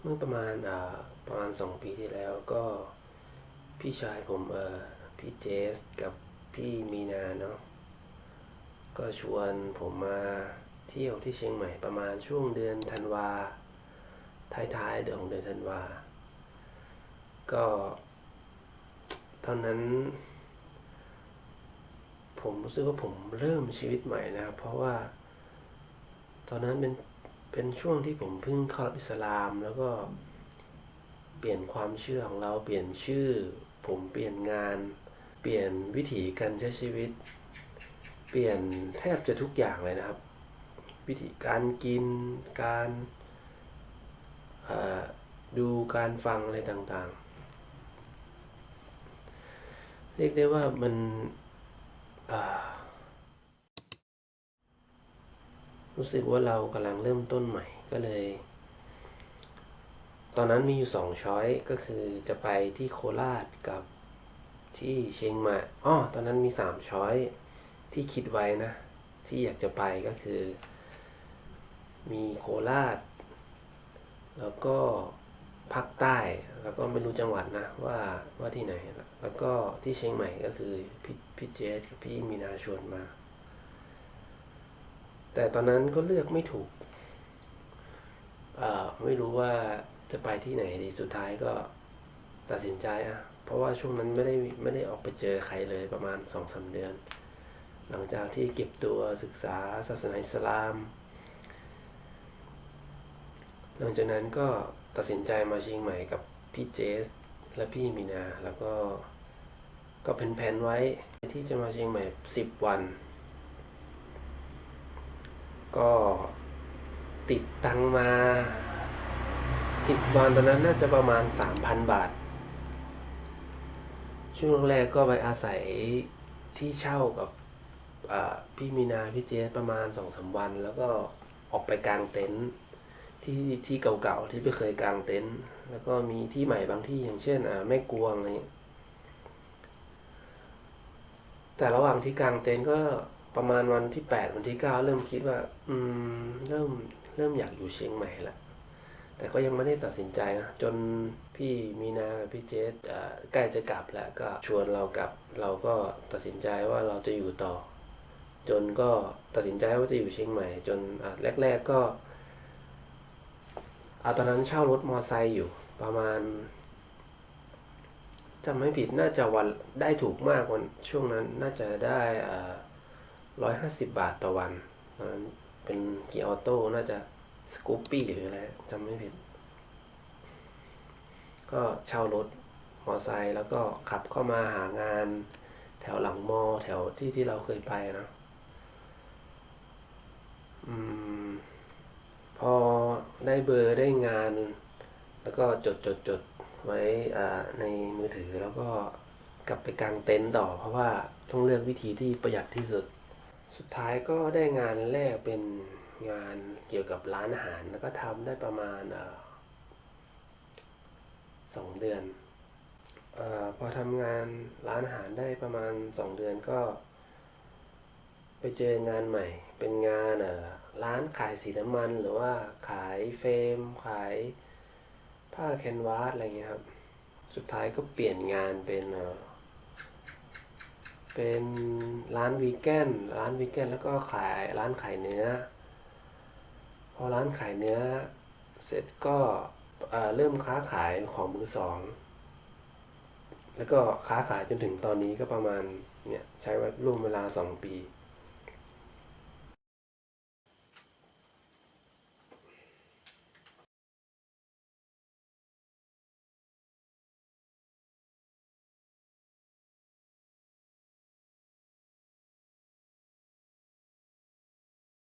เมื่อประมาณอ่าประมาณสองปีที่แล้วก็พี่ชายผมเออพี่เจสกับพี่มีนาเนาะก็ชวนผมมาเที่ยวที่เชียงใหม่ประมาณช่วงเดือนธันวาท้ายๆเดือนของเดือนธันวา ก็ตอนนั้น ผมรู้สึกว่าผมเริ่มชีวิตใหม่นะครับเพราะว่า ตอนนั้นเป็น เป็นช่วงที่ผมเพิ่งเข้ารับอิสลาม แล้วก็เปลี่ยนความเชื่อของเราเปลี่ยนชื่อ ผมเปลี่ยนงาน เปลี่ยนวิถีการใช้ชีวิต เปลี่ยนแทบจะทุกอย่างเลยนะครับ วิธีการกินการดูการฟังอะไรต่างๆ เรียกได้ว่ามันอ่า รู้สึกว่าเรากำลังเริ่มต้นใหม่ก็เลย ตอนนั้นมีอยู่สองช้อยก็คือจะไปที่โคราชกับที่เชียงใหม่อ๋อตอนนั้นมีสามช้อยที่คิดไว้นะ ที่อยากจะไปก็คือ มีโคราช แล้วก็ภาคใต้แล้วก็ไม่รู้จังหวัดนะว่าว่าที่ไหน แล้วก็ที่เชียงใหม่ก็คือพี่พี่เจสกับพี่มีนาชวนมา แต่ตอนนั้นก็เลือกไม่ถูกเออไม่รู้ว่าจะไปที่ไหนดีสุดท้ายก็ตัดสินใจอะ เพราะว่าช่วงนั้นไม่ได้ไม่ได้ออกไปเจอใครเลยประมาณสองสาเดือน หลังจากที่เก็บตัวศึกษาศาสนาอิสลาม หลังจากนั้นก็ตัดสินใจมาเชียงใหม่กับพี่เจส และพี่มีนา แล้วก็ก็แผนๆไว้ที่จะมาเชียงใหม่สิบวัน ก็ติดตังมาสิบวันตอนนั้นน่าจะประมาณสามพันบาท ช่วงแรกก็ไปอาศัยที่เช่ากับพี่มีนาพี่เจสประมาณสองสามวัน แล้วก็ออกไปกางเต็นท์ที่ที่เก่าๆที่ไม่เคยกางเต็นท์แล้วก็มีที่ใหม่บางที่อย่างเช่นแม่กวงอะไรเงี้ยแต่ระหว่างที่กางเต็นท์ก็ ประมาณวันที่แปดวันที่เก้าเริ่มคิดว่า อืม เริ่มเริ่มอยากอยู่เชียงใหม่ละแต่ก็ยังไม่ได้ตัดสินใจนะจนพี่มีนากับพี่เจสใกล้จะกลับแล้วก็ชวนเรากลับ เราก็ตัดสินใจว่าเราจะอยู่ต่อ จนก็ตัดสินใจว่าจะอยู่เชียงใหม่ จนแรก ๆก็อาตอนนั้นเช่ารถมอไซค์อยู่ประมาณจำไม่ผิดน่าจะวันได้ถูกมากวันช่วงนั้นน่าจะได้ ร้อยห้าสิบบาทต่อวันตอนนั้นเป็นเกียร์ออโต้น่าจะสกูปปี้หรืออะไรจำไม่ผิด ก็เช่ารถมอไซค์แล้วก็ขับเข้ามาหางานแถวหลังมอแถวที่ที่เราเคยไปนะอืม พอได้เบอร์ได้งาน แล้วก็จดจดจดไว้อ่าในมือถือแล้วก็กลับไปกางเต็นท์ต่อ เพราะว่าต้องเลือกวิธีที่ประหยัดที่สุด สุดท้ายก็ได้งานแรกเป็นงานเกี่ยวกับร้านอาหาร แล้วก็ทำได้ประมาณสองเดือนอพอทำงานร้านอาหารได้ประมาณสองเดือนก็ ไปเจองานใหม่ เป็นงานร้านขายสีน้ำมัน หรือว่าขายเฟรมขายผ้าแคนวาสอะไรเงี้ยครับ สุดท้ายก็เปลี่ยนงานเป็น เป็นร้านวีแกนร้านวีแกนแล้วก็ขายร้านขายเนื้อ พอร้านขายเนื้อเสร็จก็เริ่มค้าขายของมือสอง แล้วก็ค้าขายจนถึงตอนนี้ก็ประมาณเนี่ยใช้ร่วมเวลาสองปี